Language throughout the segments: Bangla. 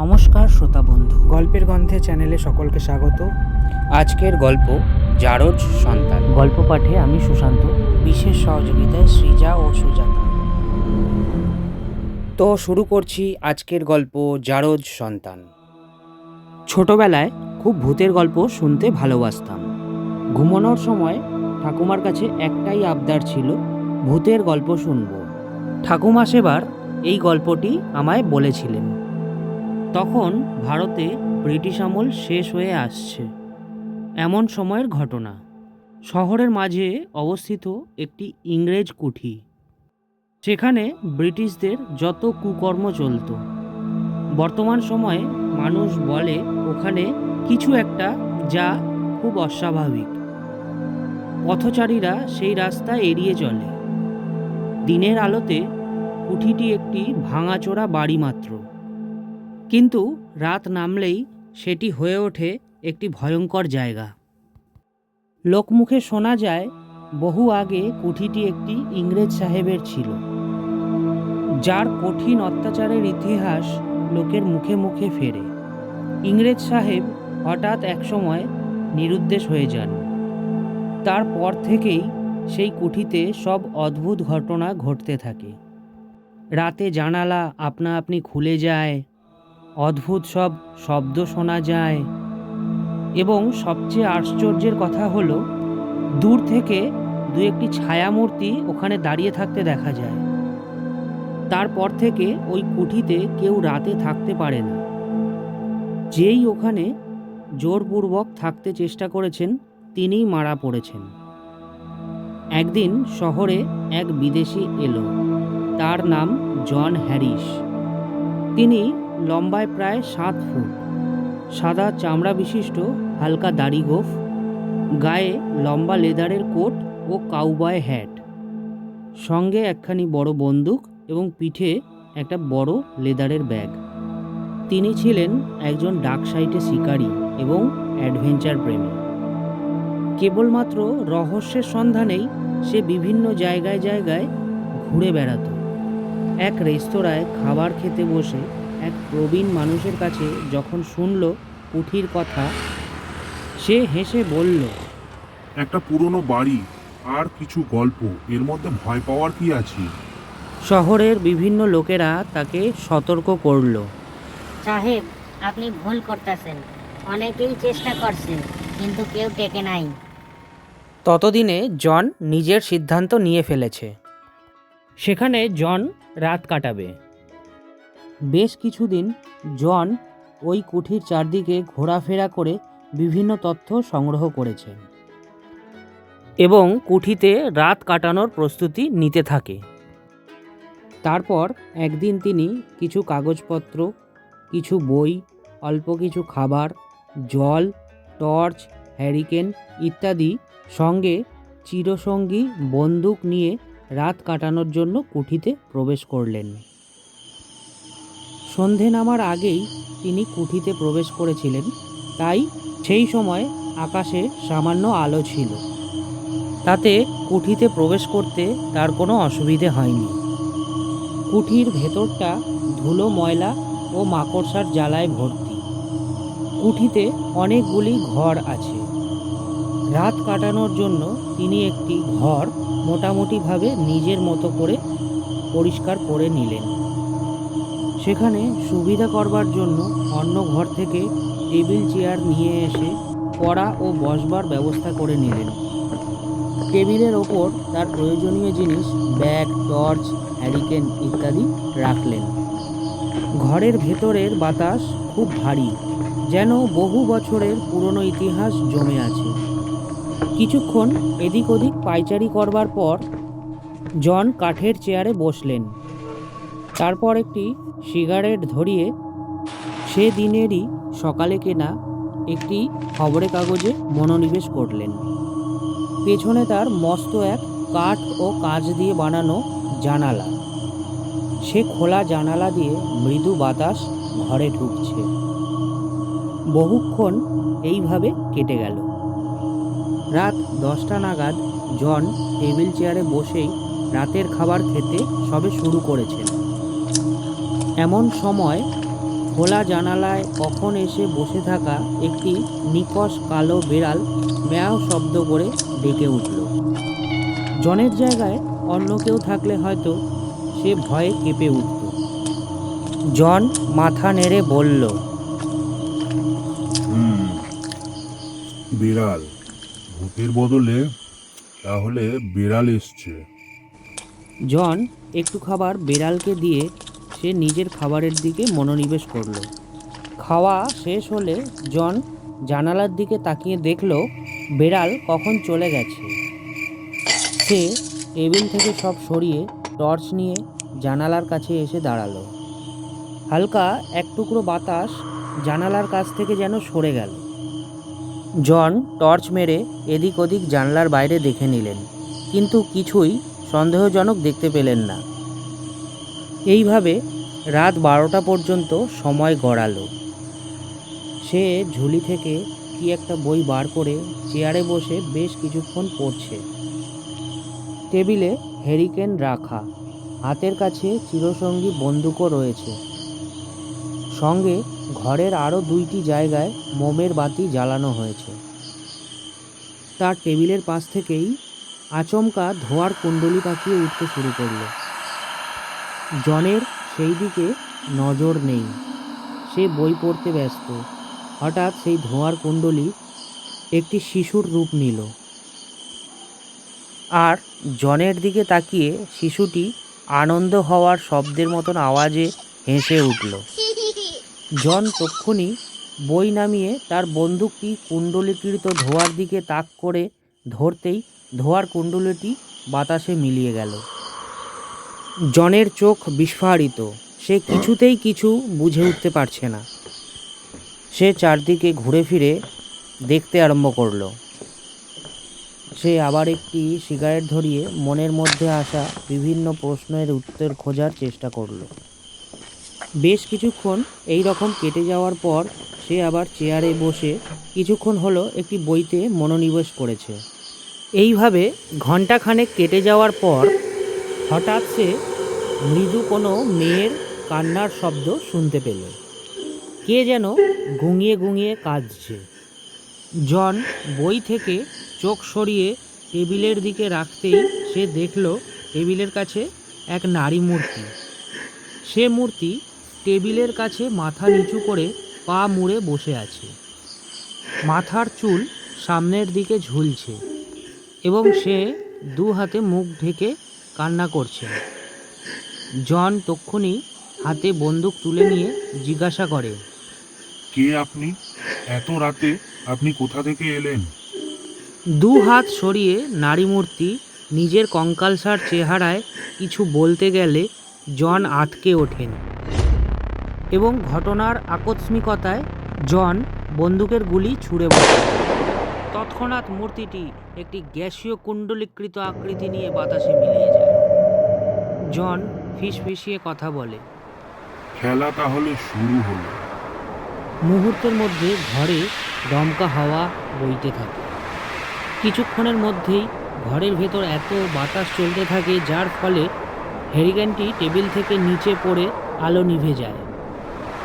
নমস্কার শ্রোতা বন্ধু। গল্পের গন্ধে চ্যানেলে সকলকে স্বাগত। আজকের গল্প জারজ সন্তান। গল্প পাঠে আমি সুশান্ত। বিশেষ সহযোগিতায় সৃজা ও সুজাতা। তো শুরু করছি আজকের গল্প জারজ সন্তান। ছোটবেলায় খুব ভূতের গল্প শুনতে ভালোবাসতাম। ঘুমানোর সময় ঠাকুমার কাছে একটাই আবদার ছিল ভূতের গল্প শুনব। ঠাকুমা সেবার এই গল্পটি আমায় বলেছিলেন। তখন ভারতে ব্রিটিশ আমল শেষ হয়ে আসছে। এমন সময়ের ঘটনা। শহরের মাঝে অবস্থিত একটি ইংরেজ কুঠি। সেখানে ব্রিটিশদের যত কুকর্ম চলতো। বর্তমান সময়ে মানুষ বলে ওখানে কিছু একটা যা খুব অস্বাভাবিক। পথচারীরা সেই রাস্তা এড়িয়ে চলে। দিনের আলোতে কুঠিটি একটি ভাঙাচোরা বাড়ি মাত্র। কিন্তু রাত নামলেই সেটি হয়ে ওঠে একটি ভয়ঙ্কর জায়গা। লোকমুখে শোনা যায়, বহু আগে কুঠিটি একটি ইংরেজ সাহেবের ছিল। যার কঠিন অত্যাচারের ইতিহাস লোকের মুখে মুখে ফেরে। ইংরেজ সাহেব হঠাৎ একসময় নিরুদ্দেশ হয়ে যান। তারপর থেকেই সেই কুঠিতে সব অদ্ভুত ঘটনা ঘটতে থাকে। রাতে জানালা আপনা আপনি খুলে যায় অদ্ভুত সব শব্দ শোনা যায়। এবং সবচেয়ে আশ্চর্যের কথা হলো, দূর থেকে দু একটি ছায়ামূর্তি ওখানে দাঁড়িয়ে থাকতে দেখা যায়। তারপর থেকে ওই কুঠিতে কেউ রাতে থাকতে পারে না। যেই ওখানে জোরপূর্বক থাকতে চেষ্টা করেছেন, তিনিই মারা পড়েছেন। একদিন শহরে এক বিদেশি এলো, তার নাম জন হ্যারিস তিনি লম্বায় প্রায় সাত ফুট। সাদা চামড়া বিশিষ্ট, হালকা দাড়ি গোফ। গায়ে লম্বা লেদারের কোট ও কাউবয় হ্যাট সঙ্গে একখানি বড় বন্দুক এবং পিঠে একটা বড় লেদারের ব্যাগ। তিনি ছিলেন একজন ডাক সাইটে শিকারী এবং অ্যাডভেঞ্চার প্রেমী। কেবলমাত্র রহস্যের সন্ধানেই সে বিভিন্ন জায়গায় জায়গায় ঘুরে বেড়াতো। এক রেস্তোরাঁয় খাবার খেতে বসে এক প্রবীণ মানুষের কাছে যখন শুনল পুঁথির কথা সে হেসে বলল একটা পুরনো বাড়ি আর কিছু গল্প এর মধ্যে ভয় পাওয়ার কি আছে? শহরের বিভিন্ন লোকেরা তাকে সতর্ক করল। সাহেব আপনি ভুল করতেছেন। অনেকেই চেষ্টা করছে কিন্তু কেউ টেকে নাই। ততদিনে জন নিজের সিদ্ধান্ত নিয়ে ফেলেছে। সেখানে জন রাত কাটাবে। বেশ কিছুদিন জন ওই কুঠির চারদিকে ঘোরাফেরা করে বিভিন্ন তথ্য সংগ্রহ করেছেন এবং কুঠিতে রাত কাটানোর প্রস্তুতি নিতে থাকে। তারপর একদিন তিনি কিছু কাগজপত্র, কিছু বই, অল্প কিছু খাবার, জল, টর্চ, হ্যারিকেন ইত্যাদি সঙ্গে চিরসঙ্গী বন্দুক নিয়ে রাত কাটানোর জন্য কুঠিতে প্রবেশ করলেন। সন্ধে নামার আগেই তিনি কুঠিতে প্রবেশ করেছিলেন, তাই সেই সময় আকাশে সামান্য আলো ছিল। তাতে কুঠিতে প্রবেশ করতে তার কোনো অসুবিধে হয়নি। কুঠির ভেতরটা ধুলো, ময়লা ও মাকড়সার জ্বালায় ভর্তি। কুঠিতে অনেকগুলি ঘর আছে। রাত কাটানোর জন্য তিনি একটি ঘর মোটামুটিভাবে নিজের মতো করে পরিষ্কার করে নিলেন। সেখানে সুবিধা করবার জন্য অন্য ঘর থেকে টেবিল চেয়ার নিয়ে এসে পড়া ও বসবার ব্যবস্থা করে নিলেন। টেবিলের ওপর তার প্রয়োজনীয় জিনিস, ব্যাগ, টর্চ, হ্যারিকেন ইত্যাদি রাখলেন। ঘরের ভেতরের বাতাস খুব ভারী, যেন বহু বছরের পুরনো ইতিহাস জমে আছে। কিছুক্ষণ এদিক ওদিক পাইচারি করবার পর জন কাঠের চেয়ারে বসলেন। তারপর একটি সিগারেট ধরিয়ে সে দিনেরই সকালে কেনা একটি খবরের কাগজে মনোনিবেশ করলেন। পেছনে তার মস্ত এক কাঠ ও কাঁচ দিয়ে বানানো জানালা। সে খোলা জানালা দিয়ে মৃদু বাতাস ঘরে ঢুকছে। বহুক্ষণ এইভাবে কেটে গেল। রাত দশটা নাগাদ জন টেবিল চেয়ারে বসেই রাতের খাবার খেতে সবে শুরু করেছেন। এমন সময় খোলা জানালায় কখন এসে বসে থাকা একটি নিকষ কালো বেড়াল ম্যাও শব্দ করে ডেকে উঠল। জনের জায়গায় অন্য কেউ থাকলে হয়তো সে ভয়ে কেঁপে উঠত। জন মাথা নেড়ে বলল বিড়াল ভূতের বদলে তাহলে বিড়াল এসছে। জন একটু খাবার বেড়ালকে দিয়ে সে নিজের খাবারের দিকে মনোনিবেশ করল। খাওয়া শেষ হলে জন জানালার দিকে তাকিয়ে দেখল, বেড়াল কখন চলে গেছে। সে টেবিল থেকে সব সরিয়ে টর্চ নিয়ে জানালার কাছে এসে দাঁড়াল। হালকা এক টুকরো বাতাস জানালার কাছ থেকে যেন সরে গেল। জন টর্চ মেরে এদিক ওদিক জানলার বাইরে দেখে নিলেন, কিন্তু কিছুই সন্দেহজনক দেখতে পেলেন না। এইভাবে রাত বারোটা পর্যন্ত সময় গড়ালো। সে ঝুলি থেকে কি একটা বই বার করে চেয়ারে বসে বেশ কিছুক্ষণ পড়ছে। টেবিলে হেরিকেন রাখা, হাতের কাছে চিরসঙ্গী বন্দুকও রয়েছে। সঙ্গে ঘরের আরও দুইটি জায়গায় মোমের বাতি জ্বালানো হয়েছে। তার টেবিলের পাশ থেকেই আচমকা ধোঁয়ার কুণ্ডলি পাকিয়ে উঠতে শুরু করল। জনের সেই দিকে নজর নেই। সে বই পড়তে ব্যস্ত। হঠাৎ সেই ধোঁয়ার কুণ্ডলি একটি শিশুর রূপ নিল। আর জনের দিকে তাকিয়ে শিশুটি আনন্দ হওয়ার শব্দের মতন আওয়াজে হেসে উঠল। জন তক্ষুনি বই নামিয়ে তার বন্দুকটি কুণ্ডলীকৃত ধোঁয়ার দিকে তাক করে ধরতেই ধোঁয়ার কুণ্ডলীটি বাতাসে মিলিয়ে গেল। জনের চোখ বিস্ফারিত। সে কিছুতেই কিছু বুঝে উঠতে পারছে না। সে চারদিকে ঘুরে ফিরে দেখতে আরম্ভ করল। সে আবার একটি সিগারেট ধরিয়ে মনের মধ্যে আসা বিভিন্ন প্রশ্নের উত্তর খোঁজার চেষ্টা করল। বেশ কিছুক্ষণ এই রকম কেটে যাওয়ার পর সে আবার চেয়ারে বসে কিছুক্ষণ হলো একটি বইতে মনোনিবেশ করেছে। এইভাবে ঘন্টাখানেক কেটে যাওয়ার পর হঠাৎ সে মৃদু কোনো মেয়ের কান্নার শব্দ শুনতে পেল। কে যেন গুঙিয়ে গুঙিয়ে কাঁদছে। জন বই থেকে চোখ সরিয়ে টেবিলের দিকে রাখতেই সে দেখল টেবিলের কাছে এক নারী মূর্তি। সে মূর্তি টেবিলের কাছে মাথা নিচু করে পা মুড়ে বসে আছে। মাথার চুল সামনের দিকে ঝুলছে এবং সে দু হাতে মুখ ঢেকে কান্না করছে। জন তক্ষুনি হাতে বন্দুক তুলে নিয়ে জিজ্ঞাসা করে কে আপনি? এত রাতে আপনি কোথা থেকে এলেন? দু হাত সরিয়ে নারী মূর্তি নিজের কঙ্কালসার চেহারায় কিছু বলতে গেলে জন আটকে ওঠেন এবং ঘটনার আকস্মিকতায় জন বন্দুকের গুলি ছুঁড়ে বসে তৎক্ষণাৎ মূর্তিটি একটি গ্যাসীয় কুণ্ডলীকৃত আকৃতি নিয়ে বাতাসে মিলিয়ে যায়। জন ফিসফিসিয়ে কথা বলে। খেলা তাহলে শুরু হলো। মুহূর্তের মধ্যে ঘরে দমকা হাওয়া বইতে থাকে। কিছুক্ষণের মধ্যেই ঘরের ভেতর এত বাতাস চলতে থাকে যার ফলে হেরিকেনটি টেবিল থেকে নিচে পড়ে আলো নিভে যায়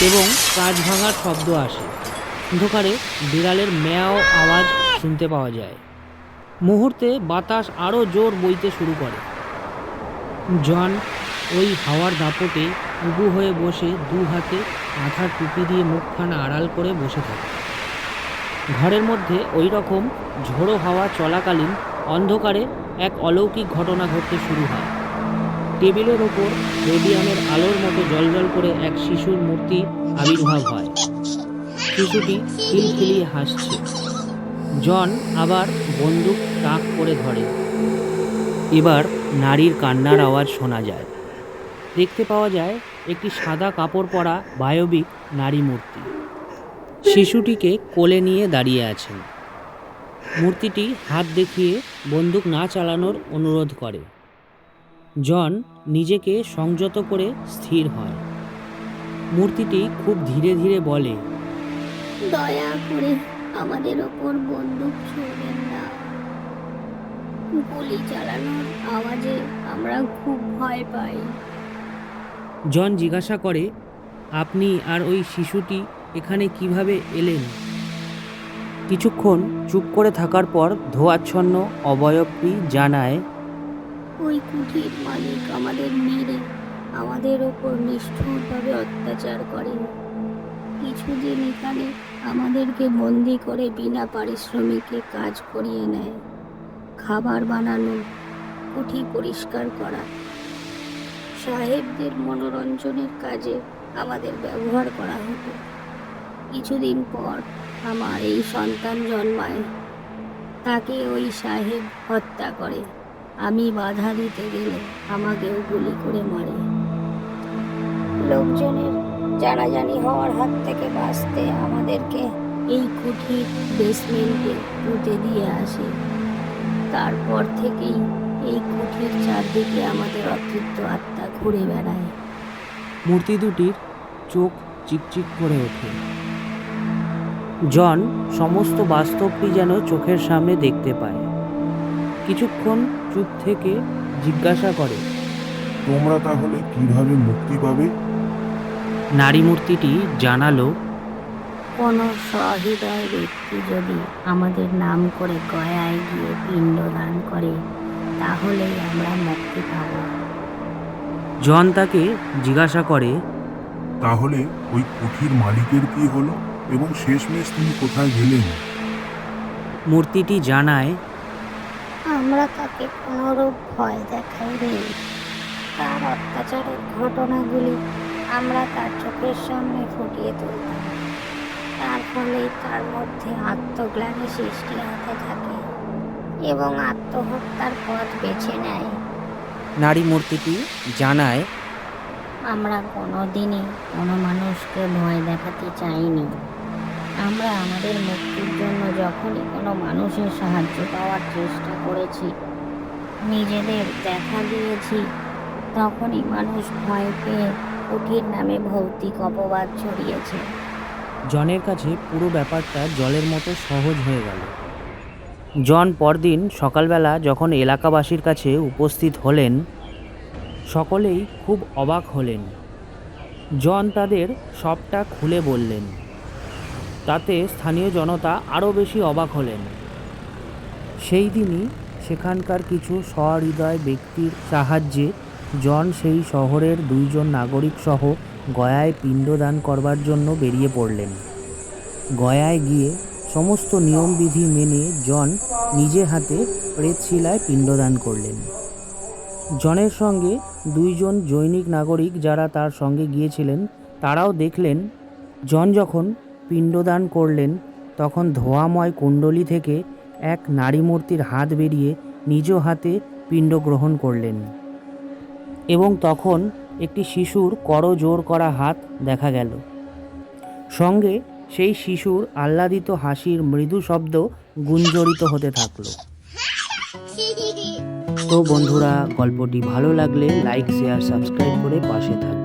এবং কাঁচ ভাঙার শব্দ আসে। অন্ধকারে বিড়ালের ম্যাও আওয়াজ শুনতে পাওয়া যায়। মুহূর্তে বাতাস আরও জোর বইতে শুরু করে। জন ওই হাওয়ার দাপটে উবু হয়ে বসে দু হাতে মাথার টুপি দিয়ে মুখখানা আড়াল করে বসে থাকে। ঘরের মধ্যে ওই রকম ঝোড়ো হাওয়া চলাকালীন অন্ধকারে এক অলৌকিক ঘটনা ঘটতে শুরু হয়। টেবিলের ওপর রেডিয়ামের আলোর মতো জলজল করে এক শিশুর মূর্তি আবির্ভাব হয়। শিশুটি খিলখিলিয়ে হাসছে। জন আবার বন্দুক তাক করে ধরে। এবার নারীর কান্নার আওয়াজ শোনা যায়। দেখতে পাওয়া যায় একটি সাদা কাপড় পরা বায়বিক নারী মূর্তি। শিশুটিকে কোলে নিয়ে দাঁড়িয়ে আছেন। মূর্তিটি হাত দেখিয়ে বন্দুক না চালানোর অনুরোধ করে। জন নিজেকে সংযত করে স্থির হয়। মূর্তিটি খুব ধীরে ধীরে বলে, দয়া করে আমাদের ওপর বন্দুক ছুড়বেন না। গুলি চালানোর আওয়াজে আমরা খুব ভয় পাই। জন জিজ্ঞাসা করে আপনি আর ওই শিশুটি এখানে কীভাবে এলেন? কিছুক্ষণ চুপ করে থাকার পর ধোয়াচ্ছন্ন অবয়বটি জানায় ওই কুঠির মালিক আমাদের মেরে আমাদের ওপর নিষ্ঠুরভাবে অত্যাচার করেন। কিছুদিন এখানে আমাদেরকে বন্দি করে বিনা পারিশ্রমিকে কাজ করিয়ে নেয়। খাবার বানানো কুঠি পরিষ্কার করা, সাহেবদের মনোরঞ্জনের কাজে আমাদের ব্যবহার করা হতো। কিছুদিন পর আমার এই সন্তান জন্মায়। তাকে ওই সাহেব হত্যা করে। আমি বাধা দিতে গেলে আমাকেও গুলি করে মারে। লোকজনের জানাজানি হওয়ার হাত থেকে বাঁচতে আমাদেরকে এই কুঠির বেসমেন্টে পুঁতে দিয়ে আসে। তারপর থেকেই এই কুঠির চারদিকে আমাদের অতৃপ্ত আত্মা ঘুরে বেড়ায়। মূর্তি দুটির চোখ চিকচিক করে ওঠে। জন সমস্ত বাস্তবটি যেন চোখের সামনে দেখতে পায়। কিছুক্ষণ চুপ থেকে জিজ্ঞাসা করে তোমরা তাহলে কীভাবে মুক্তি পাবে? নারী মূর্তিটি জানালো কোনো সহৃদয় ব্যক্তি যদি আমাদের নাম করে গয়ায় গিয়ে পিণ্ডদান করে তাহলেই আমরা মুক্তি পাব। জন তাকে জিজ্ঞাসা করে তাহলে ওই কুঠির মালিকের কি হলো এবং শেষমেশ তিনি কোথায় গেলেন? মূর্তিটি জানায় আমরা তাকে কোনোরূপ ভয় দেখাইনি তার অত্যাচারের ঘটনাগুলি আমরা তার চোখের সামনে ফুটিয়ে তুলতাম তার ফলে তার মধ্যে আত্মগ্লানি সৃষ্টি হতে থাকে এবং আত্মহত্যার পথ বেছে নেয়। নারী মূর্তিটি জানায় আমরা কোনো দিনই কোনো মানুষকে ভয় দেখাতে চাইনি। আমরা আমাদের মুক্তির জন্য যখনই কোনো মানুষের সাহায্য পাওয়ার চেষ্টা করেছি নিজেদের দেখা দিয়েছি তখনই মানুষ ভয় পেয়ে কুঠির নামে ভৌতিক অপবাদ ছড়িয়েছে। জনের কাছে পুরো ব্যাপারটা জলের মতো সহজ হয়ে গেল। জন পরদিন সকালবেলা যখন এলাকাবাসীর কাছে উপস্থিত হলেন, সকলেই খুব অবাক হলেন। জন তাদের সবটা খুলে বললেন। তাতে স্থানীয় জনতা আরও বেশি অবাক হলেন। সেই দিনই সেখানকার কিছু সহৃদয় ব্যক্তির সাহায্যে জন সেই শহরের দুইজন নাগরিক সহ গয়ায় পিণ্ডদান করবার জন্য বেরিয়ে পড়লেন। গয়ায় গিয়ে সমস্ত নিয়মবিধি মেনে জন নিজে হাতে প্রেতশিলায় পিণ্ডদান করলেন। জনের সঙ্গে দুইজন জৈনিক নাগরিক যারা তার সঙ্গে গিয়েছিলেন, তারাও দেখলেন, জন যখন পিণ্ডদান করলেন, তখন ধোয়াময় কুণ্ডলী থেকে এক নারী মূর্তির হাত বেরিয়ে নিজ হাতে পিণ্ড গ্রহণ করলেন এবং তখন একটি শিশুর করো জোর করা হাত দেখা গেল। সঙ্গে সেই শিশুর আহ্লাদিত হাসির মৃদু শব্দ গুঞ্জরিত হতে থাকল। তো বন্ধুরা, গল্পটি ভালো লাগলে লাইক শেয়ার সাবস্ক্রাইব করে পাশে থাকবে